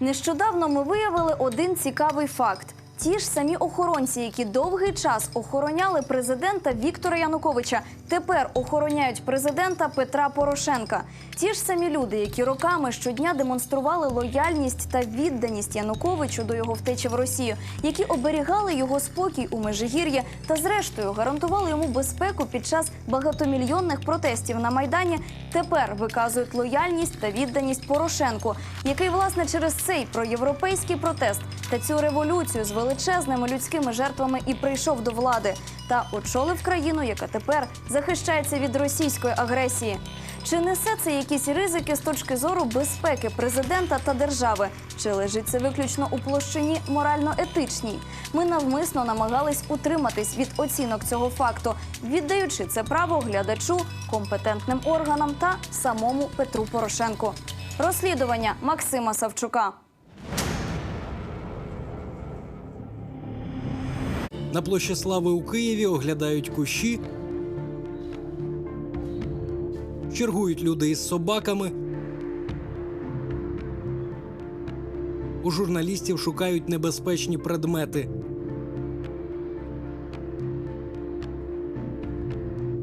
Нещодавно ми виявили один цікавий факт. Ті ж самі охоронці, які довгий час охороняли президента Віктора Януковича, тепер охороняють президента Петра Порошенка. Ті ж самі люди, які роками щодня демонстрували лояльність та відданість Януковичу до його втечі в Росію, які оберігали його спокій у Межигір'ї та, зрештою, гарантували йому безпеку під час багатомільйонних протестів на майдані, тепер виказують лояльність та відданість Порошенку, який власне через цей проєвропейський протест та цю революцію з величезними людськими жертвами і прийшов до влади та очолив країну, яка тепер захищається від російської агресії. Чи несе це якісь ризики з точки зору безпеки президента та держави? Чи лежить це виключно у площині морально-етичній? Ми навмисно намагались утриматись від оцінок цього факту, віддаючи це право глядачу, компетентним органам та самому Петру Порошенку. Розслідування Максима Савчука. На площі Слави у Києві оглядають кущі. Чергують люди із собаками. У журналістів шукають небезпечні предмети.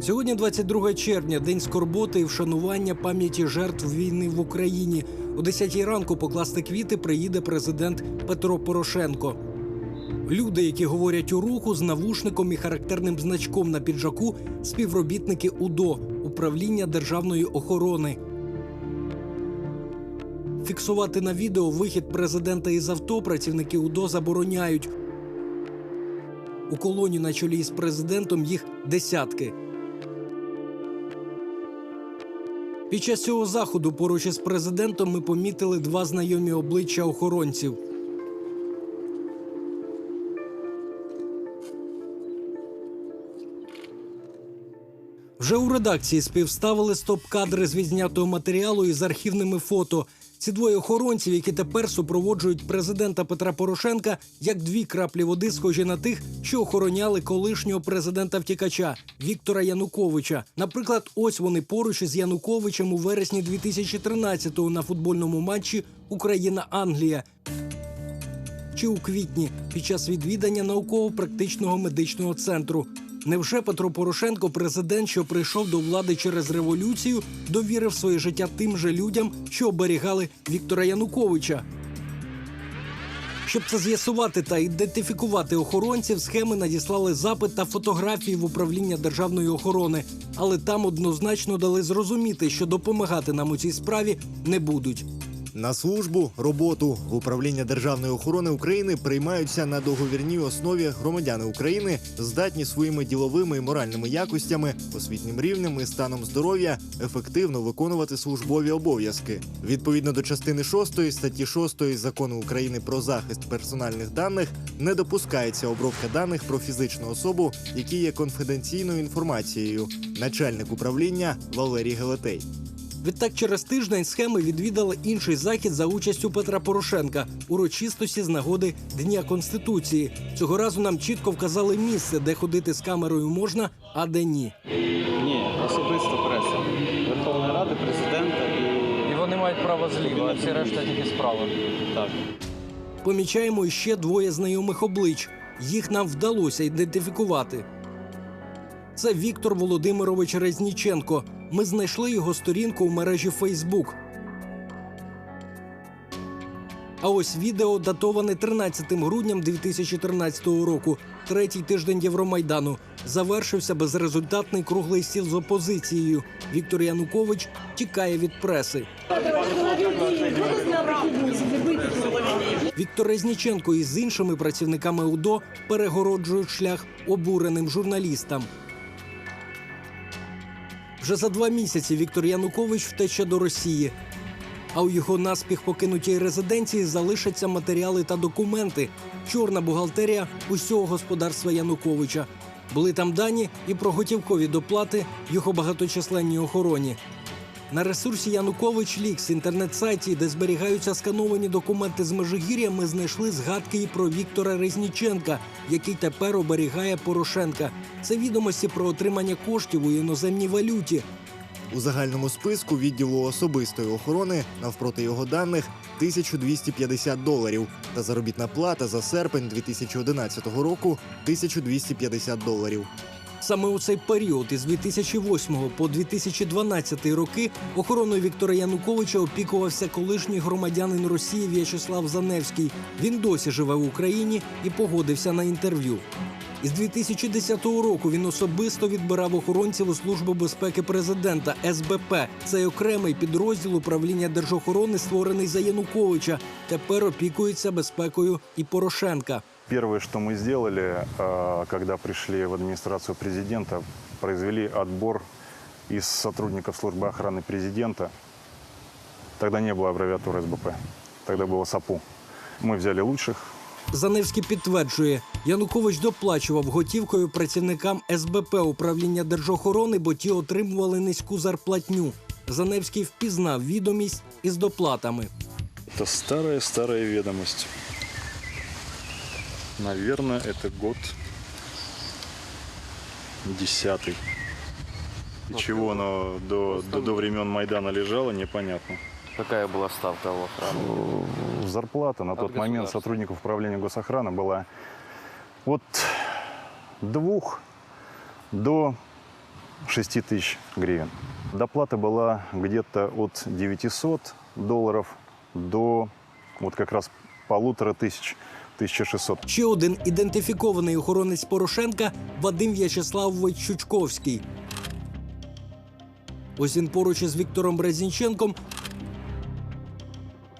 Сьогодні 22 червня, день скорботи і вшанування пам'яті жертв війни в Україні. О 10 ранку покласти квіти приїде президент Петро Порошенко. Люди, які говорять у руху з навушником і характерним значком на піджаку, співробітники УДО управління державної охорони. Фіксувати на відео вихід президента із авто працівники УДО забороняють. У колоні на чолі з президентом їх десятки. Під час цього заходу поруч із президентом ми помітили два знайомі обличчя охоронців. Вже у редакції співставили стоп-кадри з відзнятого матеріалу із архівними фото. Ці двоє охоронців, які тепер супроводжують президента Петра Порошенка, як дві краплі води, схожі на тих, що охороняли колишнього президента втікача Віктора Януковича. Наприклад, ось вони поруч із Януковичем у вересні 2013-го на футбольному матчі Україна-Англія. Чи у квітні під час відвідання науково-практичного медичного центру. Невже Петро Порошенко, президент, що прийшов до влади через революцію, довірив своє життя тим же людям, що оберігали Віктора Януковича? Щоб це з'ясувати та ідентифікувати охоронців, схеми надіслали запит та фотографії в управління державної охорони, але там однозначно дали зрозуміти, що допомагати нам у цій справі не будуть. На службу, роботу в управління державної охорони України приймаються на договірній основі громадяни України, здатні своїми діловими і моральними якостями, освітнім рівнем і станом здоров'я ефективно виконувати службові обов'язки. Відповідно до частини 6 статті 6 закону України про захист персональних даних не допускається обробка даних про фізичну особу, які є конфіденційною інформацією. Начальник управління Валерій Гелетей. Відтак, через тиждень схеми відвідали інший захід за участю Петра Порошенка урочистості з нагоди Дня Конституції. Цього разу нам чітко вказали місце, де ходити з камерою можна, а де ні. Ні, особисто преса. Верховної Ради, президента і І вони мають право зліва, а всі решта тільки справа. так. Помічаємо ще двоє знайомих облич. Їх нам вдалося ідентифікувати. Це Віктор Володимирович Резніченко. Ми знайшли його сторінку у мережі Фейсбук. А ось відео датоване 13 грудням 2013 року. Третій тиждень Євромайдану завершився безрезультатний круглий стіл з опозицією. Віктор Янукович тікає від преси. Віктор Резніченко із іншими працівниками УДО перегороджують шлях обуреним журналістам. Вже за два місяці Віктор Янукович втече до Росії. А у його наспіх покинутій резиденції залишаться матеріали та документи. Чорна бухгалтерія усього господарства Януковича. Були там дані і про готівкові доплати його багаточисленній охороні. На ресурсі Янукович Лікс, інтернет-сайті, де зберігаються скановані документи з Межигір'я, ми знайшли згадки і про Віктора Резніченка, який тепер оберігає Порошенка. Це відомості про отримання коштів у іноземній валюті. У загальному списку відділу особистої охорони навпроти його даних 1250 доларів. Та заробітна плата за серпень 2011 року 1250 доларів. Саме у цей період із 2008 по 2012 роки охороною Віктора Януковича опікувався колишній громадянин Росії В'ячеслав Заневський. Він досі живе в Україні і погодився на інтерв'ю. Із 2010 року він особисто відбирав охоронців у службу безпеки президента СБП. Цей окремий підрозділ управління держохорони, створений за Януковича. Тепер опікується безпекою і Порошенка. Первое, что мы сделали, э, когда пришли в администрацию президента, произвели отбор из сотрудников службы охраны президента. Тогда не было аббревиатуры СБП, тогда было САПУ. Мы взяли лучших, Заневський підтверджує, Янукович доплачував готівкою працівникам СБП управління держохорони, бо ті отримували низьку зарплатню. Заневський впізнав відомість із доплатами. Это старая-старая ведомость. Наверное, это год десятый. И чего оно до, до, до времен Майдана лежало, непонятно. Какая была ставка у охраны? Зарплата на От тот момент сотрудников управления госохраны была от двух до 6 тысяч гривен. Доплата была где-то от 900 долларов до вот как раз полутора тысяч, 1600. Ще один ідентифікований охоронець Порошенка Вадим В'ячеславович Чучковський. Ось він поруч із Віктором Бразінченком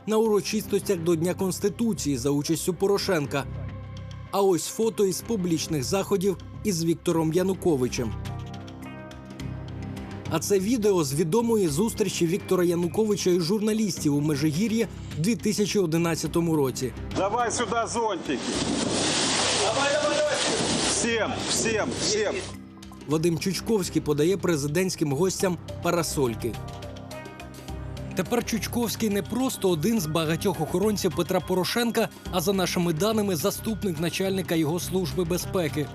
на урочистостях до Дня Конституції за участю Порошенка. А ось фото із публічних заходів із Віктором Януковичем. А це відео з відомої зустрічі Віктора Януковича і журналістів у Межигір'ї в 2011 році. Давай сюда зонтики. Давай, давай, давай. Всем, всем, всем. Вадим Чучковський подає президентським гостям парасольки. Тепер Чучковський не просто один з багатьох охоронців Петра Порошенка, а за нашими даними, заступник начальника його служби безпеки.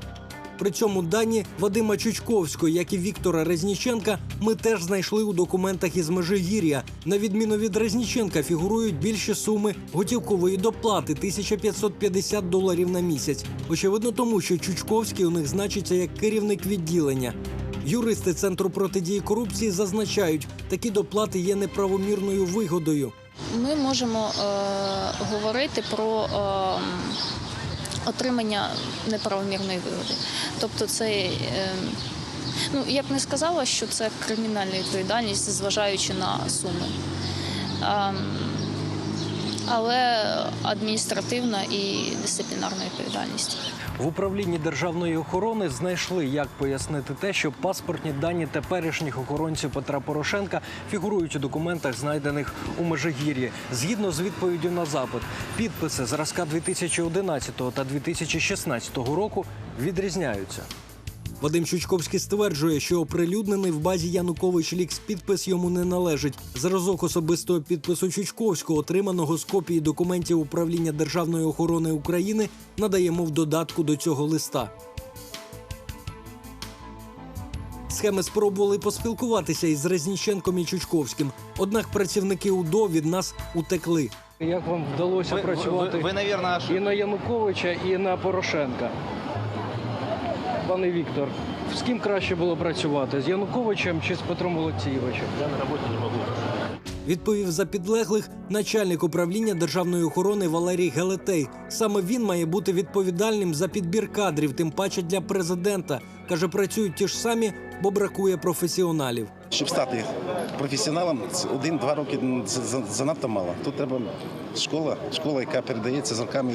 При цьому дані Вадима Чучковського, як і Віктора Резніченка, ми теж знайшли у документах із Межигір'я. На відміну від Резніченка, фігурують більші суми готівкової доплати 1550 доларів на місяць. Очевидно, тому що Чучковський у них значиться як керівник відділення. Юристи центру протидії корупції зазначають, такі доплати є неправомірною вигодою. Ми можемо е, говорити про е, отримання неправомірної вигоди. Тобто, це е, ну я б не сказала, що це кримінальна відповідальність, зважаючи на суми. Ем, але адміністративна і дисциплінарна відповідальність. В управлінні державної охорони знайшли, як пояснити те, що паспортні дані теперішніх охоронців Петра Порошенка фігурують у документах, знайдених у Межигір'ї. Згідно з відповіддю на запит, підписи зразка 2011 та 2016 року відрізняються. Вадим Чучковський стверджує, що оприлюднений в базі Янукович Лікс підпис йому не належить. Зразок особистого підпису Чучковського, отриманого з копії документів управління державної охорони України, надаємо в додатку до цього листа. Схеми спробували поспілкуватися із Резніченком і Чучковським. Однак працівники УДО від нас утекли. Як вам вдалося Вы, працювати вы, вы, наверное, ошиблись. і на Януковича, і на Порошенка? Пане Віктор, з ким краще було працювати? З Януковичем чи з Петром Олексійовичем? Відповів за підлеглих начальник управління державної охорони Валерій Гелетей. Саме він має бути відповідальним за підбір кадрів, тим паче для президента. Каже, працюють ті ж самі, бо бракує професіоналів. Щоб стати професіоналом, один-два роки занадто мало. Тут треба школа, школа, яка передається з роками,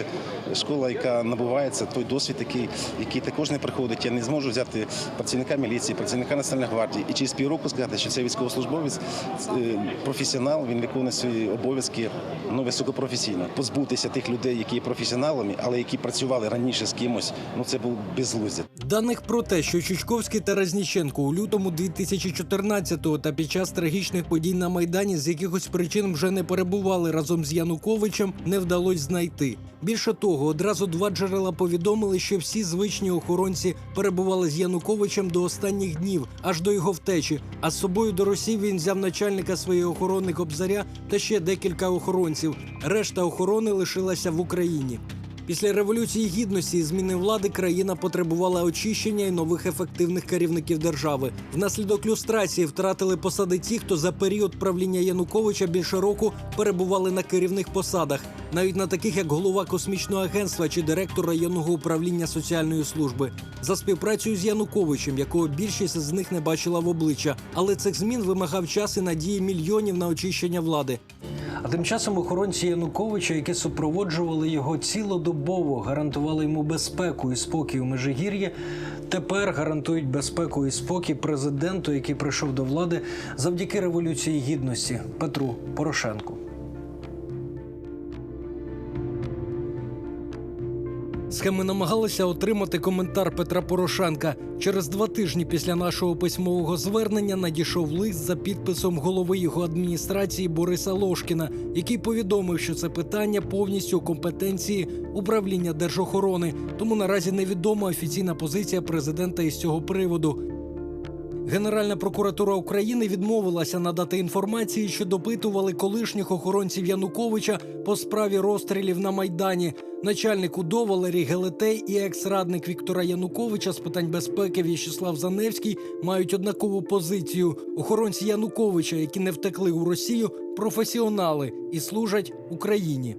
школа, яка набувається, той досвід, який, який також не приходить. Я не зможу взяти працівника міліції, працівника національної гвардії і через півроку сказати, що цей військовослужбовець е, професіонал, він виконує свої обов'язки ну, високопрофесійно. Позбутися тих людей, які є професіоналами, але які працювали раніше з кимось, ну це був безглуздя. Даних про те, що Чучковський та Резніченко у лютому 2014-го та під час трагічних подій на майдані з якихось причин вже не перебували разом з Януковичем, не вдалося знайти. Більше того, одразу два джерела повідомили, що всі звичні охоронці перебували з Януковичем до останніх днів, аж до його втечі. А з собою до Росії він взяв начальника своєї охорони Кобзаря та ще декілька охоронців. Решта охорони лишилася в Україні. Після революції гідності і зміни влади країна потребувала очищення і нових ефективних керівників держави. Внаслідок люстрації втратили посади ті, хто за період правління Януковича більше року перебували на керівних посадах, навіть на таких як голова космічного агентства чи директор районного управління соціальної служби. За співпрацею з Януковичем, якого більшість з них не бачила в обличчя, але цих змін вимагав час і надії мільйонів на очищення влади. А тим часом охоронці Януковича, які супроводжували його цілодобово, гарантували йому безпеку і спокій у Межигір'ї, тепер гарантують безпеку і спокій президенту, який прийшов до влади завдяки революції гідності Петру Порошенку. Схеми намагалися отримати коментар Петра Порошенка. Через два тижні після нашого письмового звернення надійшов лист за підписом голови його адміністрації Бориса Лошкіна, який повідомив, що це питання повністю у компетенції управління держохорони. Тому наразі невідома офіційна позиція президента із цього приводу. Генеральна прокуратура України відмовилася надати інформації, що допитували колишніх охоронців Януковича по справі розстрілів на майдані. Начальник УДО Валерій Гелетей і екс-радник Віктора Януковича з питань безпеки В'ячеслав Заневський мають однакову позицію. Охоронці Януковича, які не втекли у Росію, професіонали і служать Україні.